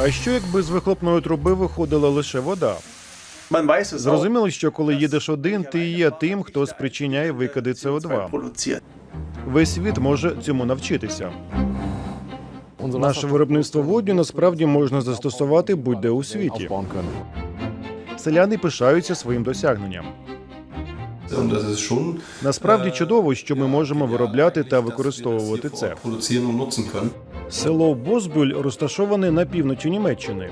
А що якби з вихлопної труби виходила лише вода? Зрозуміло, що коли їдеш один, ти є тим, хто спричиняє викиди СО2. produziert. Весь світ може цьому навчитися. Наше виробництво водню насправді можна застосувати будь-де у світі. Селяни пишаються своїм досягненням. Насправді чудово, що ми можемо виробляти та використовувати це. Село Бозбюль розташоване на півночі Німеччини.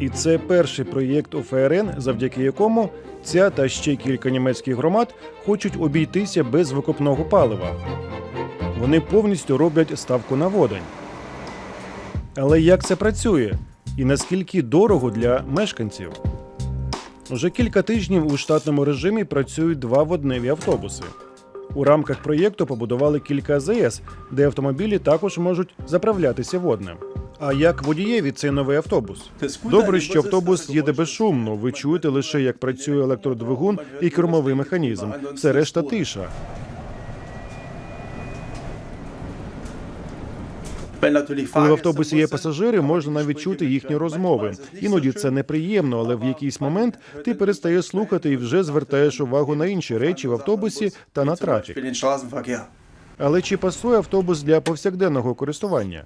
І це перший проєкт УФРН, завдяки якому ця та ще кілька німецьких громад хочуть обійтися без викопного палива. Вони повністю роблять ставку на водень. Але як це працює? І наскільки дорого для мешканців? Уже кілька тижнів у штатному режимі працюють два водневі автобуси. У рамках проєкту побудували кілька АЗС, де автомобілі також можуть заправлятися водним. А як водієві цей новий автобус? Добре, що автобус їде безшумно. Ви чуєте лише, як працює електродвигун і кермовий механізм. Все решта тиша. Коли в автобусі є пасажири, можна навіть чути їхні розмови. Іноді це неприємно, але в якийсь момент ти перестаєш слухати і вже звертаєш увагу на інші речі в автобусі та на трафік. Але чи пасує автобус для повсякденного користування?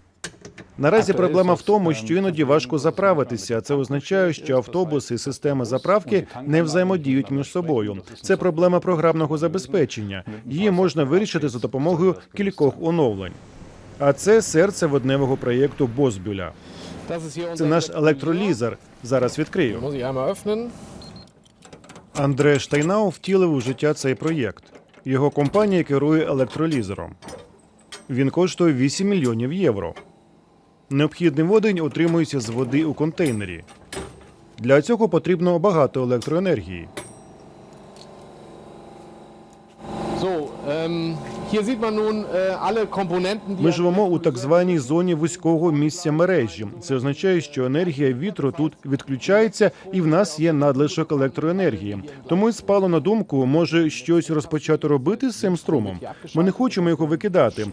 Наразі проблема в тому, що іноді важко заправитися. Це означає, що автобуси і системи заправки не взаємодіють між собою. Це проблема програмного забезпечення. Її можна вирішити за допомогою кількох оновлень. А це серце водневого проєкту Бозбюля. Це наш електролізер. Зараз відкрию. Андре Штайнау втілив у життя цей проєкт. Його компанія керує електролізером. Він коштує 8 мільйонів євро. Необхідний водень отримується з води у контейнері. Для цього потрібно багато електроенергії. Ми живемо у так званій зоні вузького місця мережі. Це означає, що енергія вітру тут відключається, і в нас є надлишок електроенергії. Тому й спало на думку, може щось розпочати робити з цим струмом. Ми не хочемо його викидати.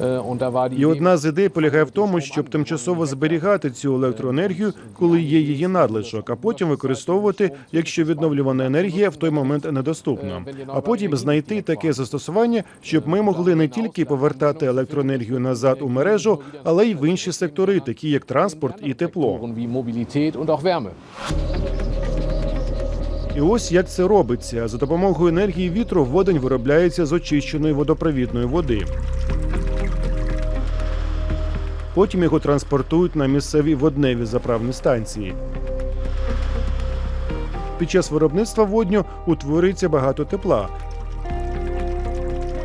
Die І одна з ідей полягає в тому, щоб тимчасово зберігати цю електроенергію, коли є її надлишок, а потім використовувати, якщо відновлювана енергія в той момент недоступна. А потім знайти таке застосування, щоб ми могли не тільки повертати електроенергію назад у мережу, але й в інші сектори, такі як транспорт і тепло. І ось як це робиться за допомогою енергії вітру. Водень виробляється з очищеної водопровідної води. Потім його транспортують на місцеві водневі заправні станції. Під час виробництва водню утворюється багато тепла.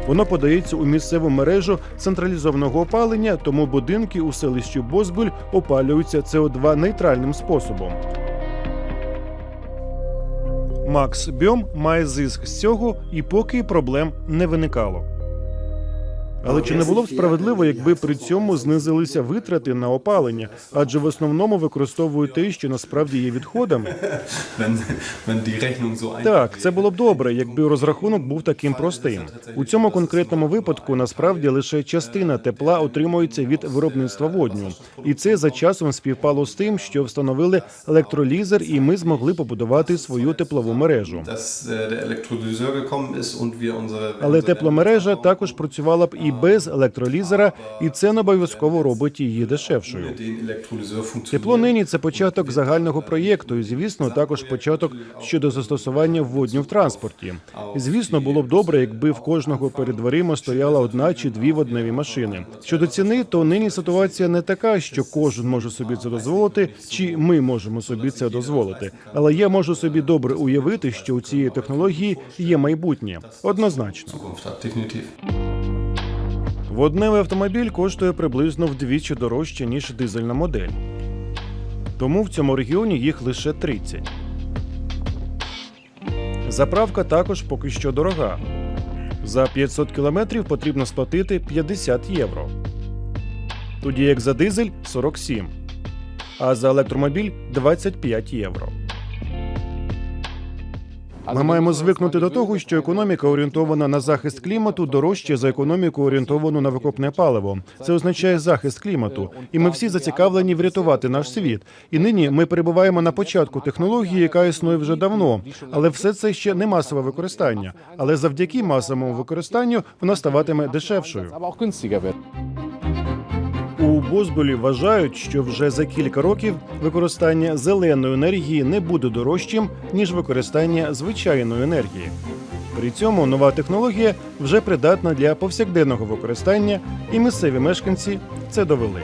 Воно подається у місцеву мережу централізованого опалення, тому будинки у селищі Бозбуль опалюються СО2 нейтральним способом. Макс Бьом має зиск з цього, і поки проблем не виникало. Але чи не було б справедливо, якби при цьому знизилися витрати на опалення, адже в основному використовують те, що насправді є відходами? Так, це було б добре, якби розрахунок був таким простим. У цьому конкретному випадку насправді лише частина тепла отримується від виробництва водню, і це за часом співпало з тим, що встановили електролізер, і ми змогли побудувати свою теплову мережу. unsere Але тепломережа також працювала б і без електролізера, і це не обов'язково робить її дешевшою. Тепло нині це початок загального проєкту, і звісно, також початок щодо застосування водню в транспорті. Звісно, було б добре, якби в кожного перед дверима стояла одна чи дві водневі машини. Щодо ціни, то нині ситуація не така, що кожен може собі це дозволити, чи ми можемо собі це дозволити. Але я можу собі добре уявити, що у цієї технології є майбутнє однозначно. Водневий автомобіль коштує приблизно вдвічі дорожче, ніж дизельна модель. Тому в цьому регіоні їх лише 30. Заправка також поки що дорога. За 500 кілометрів потрібно сплатити 50 євро. Тоді як за дизель 47, а за електромобіль 25 євро. Ми маємо звикнути до того, що економіка орієнтована на захист клімату дорожче за економіку орієнтовану на викопне паливо. Це означає захист клімату, і ми всі зацікавлені врятувати наш світ. І нині ми перебуваємо на початку технології, яка існує вже давно, але все це ще не масове використання. Але завдяки масовому використаннню вона ставатиме дешевшою. Бозболі вважають, що вже за кілька років використання зеленої енергії не буде дорожчим ніж використання звичайної енергії. При цьому нова технологія вже придатна для повсякденного використання, і місцеві мешканці це довели.